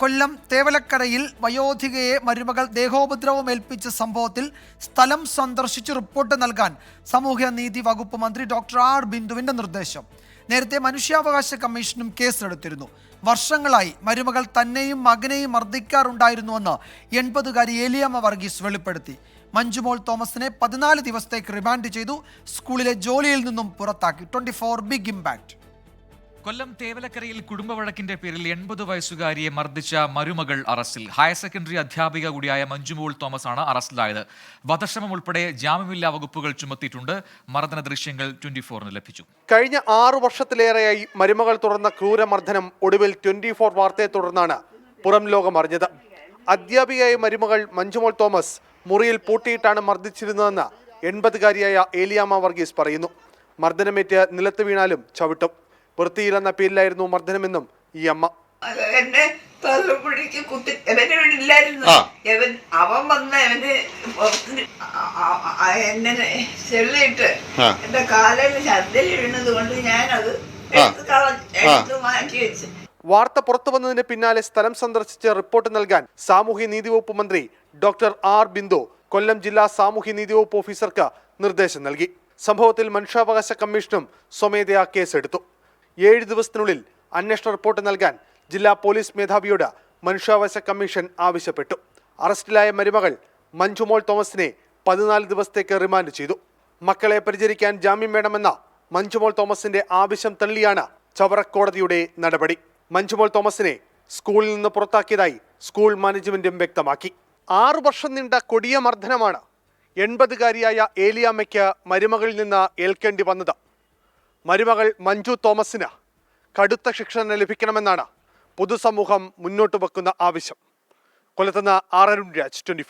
കൊല്ലം തേവലക്കരയിൽ വയോധികയെ മരുമകൾ ദേഹോപദ്രവം ഏൽപ്പിച്ച സംഭവത്തിൽ സ്ഥലം സന്ദർശിച്ച് റിപ്പോർട്ട് നൽകാൻ സാമൂഹ്യനീതി വകുപ്പ് മന്ത്രി ഡോക്ടർ ആർ ബിന്ദുവിന്റെ നിർദ്ദേശം. നേരത്തെ മനുഷ്യാവകാശ കമ്മീഷനും കേസെടുത്തിരുന്നു. വർഷങ്ങളായി മരുമകൾ തന്നെയും മകനെയും മർദ്ദിക്കാറുണ്ടായിരുന്നുവെന്ന് എൺപതുകാരി ഏലിയമ്മ വർഗീസ് വെളിപ്പെടുത്തി. മഞ്ജുമോൾ തോമസിനെ പതിനാല് ദിവസത്തേക്ക് റിമാൻഡ് ചെയ്തു. സ്കൂളിലെ ജോലിയിൽ നിന്നും പുറത്താക്കി. Twenty four big impact Kollam തേവലക്കരയിൽ കുടുംബവഴക്കിന്റെ പേരിൽ എൺപത് വയസ്സുകാരിയെ മർദ്ദിച്ച മരുമകൾ അറസ്റ്റിൽ. ഹയർ സെക്കൻഡറി അധ്യാപിക കൂടിയായ മഞ്ജുമോൾ തോമസ് ആണ് അറസ്റ്റിലായത്. വധശ്രമം ഉൾപ്പെടെ ജാമ്യമില്ലാ വകുപ്പുകൾ ചുമത്തിയിട്ടുണ്ട്. മർദ്ദന ദൃശ്യങ്ങൾ ട്വന്റി ഫോറിന് ലഭിച്ചു. കഴിഞ്ഞ ആറു വർഷത്തിലേറെയായി മരുമകൾ തുടർന്ന ക്രൂരമർദ്ദനം ഒടുവിൽ ട്വന്റി ഫോർ വാർത്തയെ തുടർന്നാണ് പുറം ലോകം അറിഞ്ഞത്. അധ്യാപികയായ മരുമകൾ മഞ്ജുമോൾ തോമസ് മുറിയിൽ പൂട്ടിയിട്ടാണ് മർദ്ദിച്ചിരുന്നതെന്ന് എൺപതുകാരിയായ ഏലിയാമ്മ വർഗീസ് പറയുന്നു. മർദ്ദനമേറ്റ് നിലത്ത് വീണാലും ചവിട്ടും. വൃത്തിയില്ലെന്ന പേരിലായിരുന്നു മർദ്ദനമെന്നും ഈ അമ്മ എന്നെ തലമുടിക്ക് കുത്തി. എവനെ ഇവിടെ ഇല്ലായിരുന്നു. എവൻ അവൻ വന്ന എവന് ആ- ആ- ആ- എന്നെ ചെള്ളിയിട്ട് എന്റെ കാലിൽ ശബ്ദം വീണത് കൊണ്ട് ഞാനത് എടുത്ത് കളഞ്ഞ് എടുത്ത് മാറ്റി വെച്ചു. വാർത്ത പുറത്തു വന്നതിന് പിന്നാലെ സ്ഥലം സന്ദർശിച്ച് റിപ്പോർട്ട് നൽകാൻ സാമൂഹ്യ നീതി വകുപ്പ് മന്ത്രി ഡോക്ടർ ആർ ബിന്ദു കൊല്ലം ജില്ലാ സാമൂഹ്യ നീതി വകുപ്പ് ഓഫീസർക്ക് നിർദ്ദേശം നൽകി. സംഭവത്തിൽ മനുഷ്യാവകാശ കമ്മീഷനും സ്വമേധയാ കേസെടുത്തു. ഏഴ് ദിവസത്തിനുള്ളിൽ അന്വേഷണ റിപ്പോർട്ട് നൽകാൻ ജില്ലാ പോലീസ് മേധാവിയോട് മനുഷ്യാവകാശ കമ്മീഷൻ ആവശ്യപ്പെട്ടു. അറസ്റ്റിലായ മരുമകൾ മഞ്ജുമോൾ തോമസിനെ പതിനാല് ദിവസത്തേക്ക് റിമാൻഡ് ചെയ്തു. മക്കളെ പരിചരിക്കാൻ ജാമ്യം വേണമെന്ന മഞ്ജുമോൾ തോമസിന്റെ ആവശ്യം തള്ളിയാണ് ചവറ കോടതിയുടെ നടപടി. മഞ്ജുമോൾ തോമസിനെ സ്കൂളിൽ നിന്ന് പുറത്താക്കിയതായി സ്കൂൾ മാനേജ്മെന്റും വ്യക്തമാക്കി. ആറു വർഷം നീണ്ട കൊടിയ മർദ്ദനമാണ് എൺപതുകാരിയായ ഏലിയാമ്മയ്ക്ക് മരുമകളിൽ നിന്ന് ഏൽക്കേണ്ടി വന്നത്. മരുമകൾ മഞ്ജു തോമസിന് കടുത്ത ശിക്ഷ ലഭിക്കണമെന്നാണ് പൊതുസമൂഹം മുന്നോട്ട് വെക്കുന്ന ആവശ്യം. കൊല്ലത്തുനിന്ന് ആർ അരുൺ രാജ് ട്വന്റി